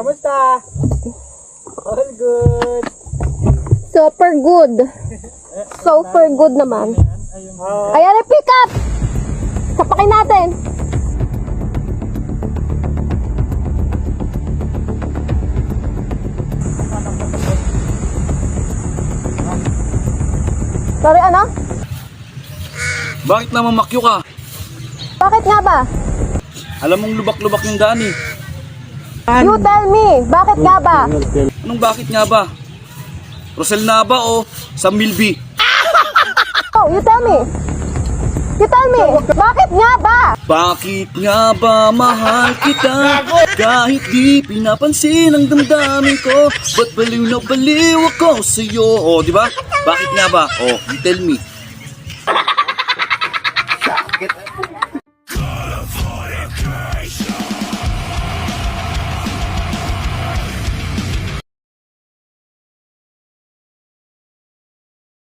Kamusta? All good. Super good. Super good naman. Ayan, pick up! Sapakin natin. Sorry, ano? Bakit naman makyo ka? Bakit nga ba? Alam mong lubak-lubak yung daan eh. You tell me, bakit nga ba? Anong bakit nga ba? Rosel na ba o sa Milby? Oh, you tell me. You tell me, bakit nga ba? Bakit nga ba mahal kita? Kahit di pinapansin ang damdamin ko Ba't baliw na baliw ako sa'yo? O, di ba? Bakit nga ba? O, you tell me